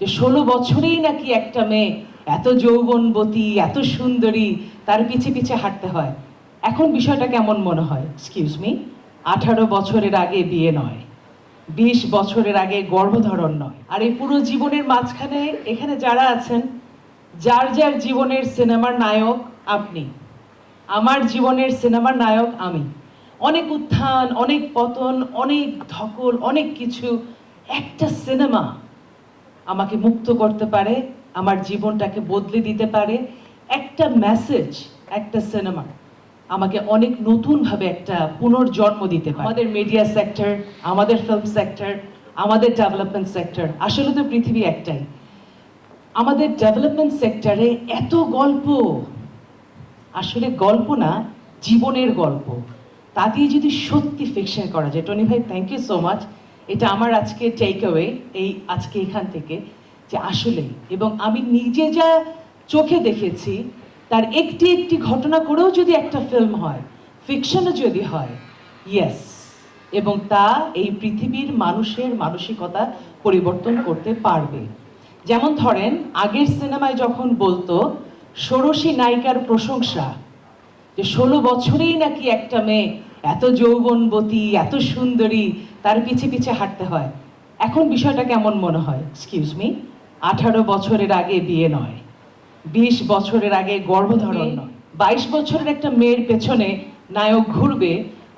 যে ষোলো বছরেই নাকি একটা মেয়ে এত যৌবনবতী, এত সুন্দরী, তার পিছে পিছে হাঁটতে হয়। এখন বিষয়টা কেমন মনে হয়? এক্সকিউজ মি আঠারো বছরের আগে বিয়ে নয়, বিশ বছরের আগে গর্ভধারণ নয়। আর এই পুরো জীবনের মাঝখানে এখানে যারা আছেন, যার যার জীবনের সিনেমার নায়ক আপনি, আমার জীবনের সিনেমার নায়ক আমি। অনেক উত্থান, অনেক পতন, অনেক ধকল, অনেক কিছু, একটা সিনেমা আমাকে মুক্ত করতে পারে, আমার জীবনটাকে বদলে দিতে পারে। একটা মেসেজ একটা সিনেমা আমাকে অনেক নতুনভাবে একটা পুনর্জন্ম দিতে পারে। আমাদের মিডিয়া সেক্টর আমাদের ফিল্ম সেক্টর আমাদের ডেভেলপমেন্ট সেক্টর আসলে তো পৃথিবী একটাই। আমাদের ডেভেলপমেন্ট সেক্টরে এত গল্প। আসলে গল্প না, জীবনের গল্প। তা দিয়ে যদি সত্যি ফিকশন করা যায় টনি ভাই থ্যাংক ইউ সো মাচ এটা আমার আজকে টেক এই আজকে এখান থেকে যে আসলেই, এবং আমি নিজে যা চোখে দেখেছি, তার একটি একটি ঘটনা করেও যদি একটা ফিল্ম হয় ফিকশনও যদি হয় ইয়েস এবং তা এই পৃথিবীর মানুষের মানসিকতা পরিবর্তন করতে পারবে। যেমন ধরেন, আগের সিনেমায় যখন বলতো, ষোড়শী নায়িকার প্রশংসা, যে ষোলো বছরেই নাকি একটা মেয়ে এত যৌবনবতী এত সুন্দরী তার পিছে পিছে হাঁটতে হয়। এখন বিষয়টা কেমন মনে হয়? এক্সকিউজ মি আঠারো বছরের আগে বিয়ে নয় বিশ বছরের আগে গর্ভধারণ নয় বাইশ বছরের একটা মেয়ের পেছনে নায়ক ঘুরবে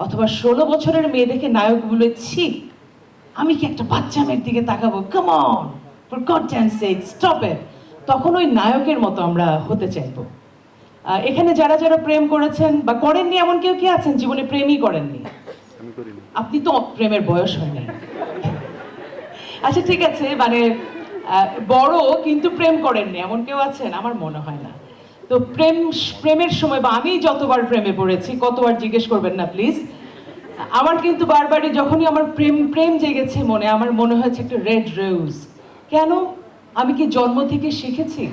অথবা ষোলো বছরের মেয়ে দেখে নায়ক বলে ছি আমি কি একটা বাচ্চা মেয়ের দিকে তাকাবো? Come on for God sake stop it তখন ওই নায়কের মতো আমরা হতে চাইব। এখানে যারা যারা প্রেম করেছেন বা করেননি এমন কেউ কি আছেন জীবনে প্রেমই করেননি? আপনি তো প্রেমের বয়স হয়নি। আচ্ছা ঠিক আছে মানে বড় কিন্তু প্রেম করেননি এমন কেউ আছেন? আমার মনে হয় না। তো প্রেম প্রেমের সময় বা আমি যতবার প্রেমে পড়েছি কতবার জিজ্ঞেস করবেন না প্লিজ? আমার কিন্তু বারবারই যখনই আমার প্রেম প্রেম জেগেছে মনে আমার মনে হয়েছে একটা রেড রোজ। কেন? আমি কি জন্ম থেকে শিখেছি?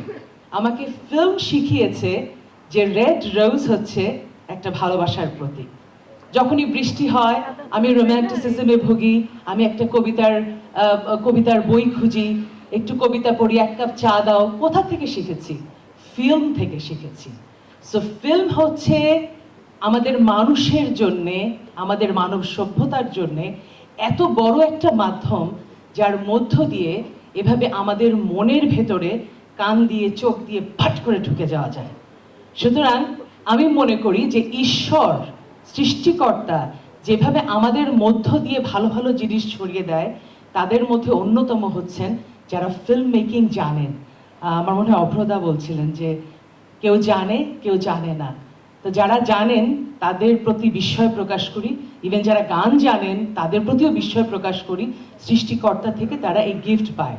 আমাকে ফিল্ম শিখিয়েছে যে রেড রোজ হচ্ছে একটা ভালোবাসার প্রতীক। যখনই বৃষ্টি হয়, আমি রোম্যান্টিসিজমে ভুগি, আমি একটা কবিতার কবিতার বই খুঁজি, একটু কবিতা পড়ি, এক কাপ চা দাও, কোথা থেকে শিখেছি? ফিল্ম থেকে শিখেছি। সো ফিল্ম হচ্ছে আমাদের মানুষের জন্যে, আমাদের মানব সভ্যতার জন্যে এত বড় একটা মাধ্যম যার মধ্য দিয়ে এভাবে আমাদের মনের ভেতরে কান দিয়ে, চোখ দিয়ে, ফাট করে ঢুকে যাওয়া যায়। সুতরাং আমি মনে করি যে ঈশ্বর, সৃষ্টিকর্তা যেভাবে আমাদের মধ্য দিয়ে ভালো ভালো জিনিস ছড়িয়ে দেয়, তাদের মধ্যে অন্যতম হচ্ছেন যারা ফিল্ম মেকিং জানেন আমার মনে হয় অভ্রদা বলছিলেন যে কেউ জানে কেউ জানে না। তো যারা জানেন, তাদের প্রতি বিস্ময় প্রকাশ করি। ইভেন যারা গান জানেন, তাদের প্রতিও বিস্ময় প্রকাশ করি। সৃষ্টিকর্তা থেকে তারা এই গিফট পায়।